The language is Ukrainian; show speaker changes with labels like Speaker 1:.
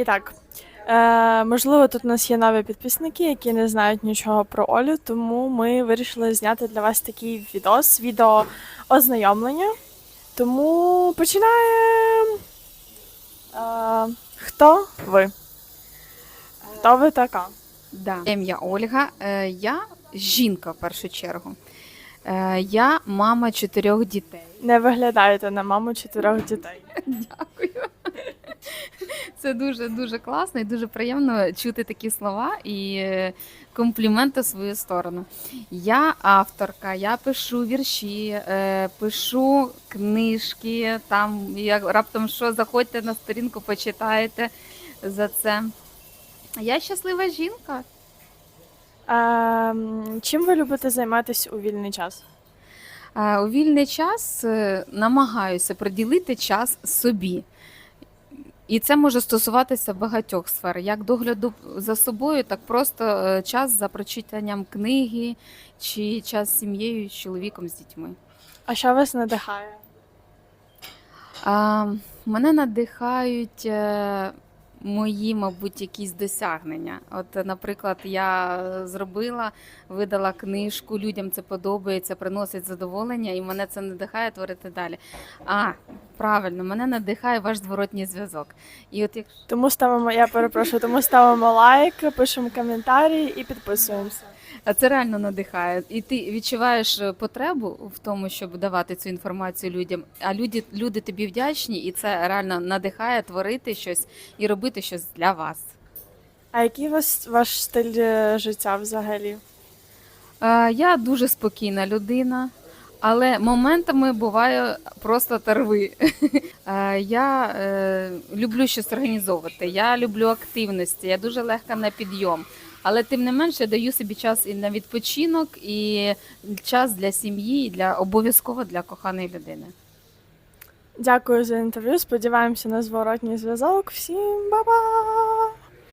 Speaker 1: І так, е, можливо, тут у нас є нові підписники, які не знають нічого про Олю, тому ми вирішили зняти для вас такий відос, відео ознайомлення. Тому починаємо. Е, хто ви? Хто ви така?
Speaker 2: Да. Ім'я Ольга. Е, Я жінка в першу чергу. Е, Я мама чотирьох дітей.
Speaker 1: Не виглядаєте на маму чотирьох дітей.
Speaker 2: Дякую. Це дуже дуже класно і дуже приємно чути такі слова і е, компліменти в свою сторону. Я авторка, я пишу вірші, е, пишу книжки. Там як раптом що заходьте на сторінку, почитаєте за це. Я щаслива жінка.
Speaker 1: Е, м, чим ви любите займатися у вільний час?
Speaker 2: Е, У вільний час намагаюся приділити час собі. І це може стосуватися багатьох сфер, як догляду за собою, так просто е, час за прочитанням книги чи час з сім'єю, з чоловіком, з дітьми.
Speaker 1: А що вас надихає?
Speaker 2: А, мене надихають е, мої, мабуть, якісь досягнення. От, наприклад, я зробила, видала книжку, людям це подобається, приносить задоволення, і мене це надихає творити далі. А, правильно, мене надихає ваш зворотній зв'язок. І от як
Speaker 1: Тому ставимо, я перепрошую, тому ставимо лайк, пишемо коментарі і підписуємося.
Speaker 2: А це реально надихає. І ти відчуваєш е, потребу в тому, щоб давати цю інформацію людям. А люди, люди тобі вдячні, і це реально надихає творити щось і робити щось для вас.
Speaker 1: А який у вас ваш стиль е, життя взагалі?
Speaker 2: Е, Я дуже спокійна людина, але моментами буває просто терви. Е, Я е, люблю щось організовувати, я люблю активності, я дуже легка на підйом. Але тим не менше я даю собі час і на відпочинок, і час для сім'ї, і для обов'язково для коханої людини.
Speaker 1: Дякую за інтерв'ю. Сподіваємося на зворотній зв'язок. Всім ба-ба!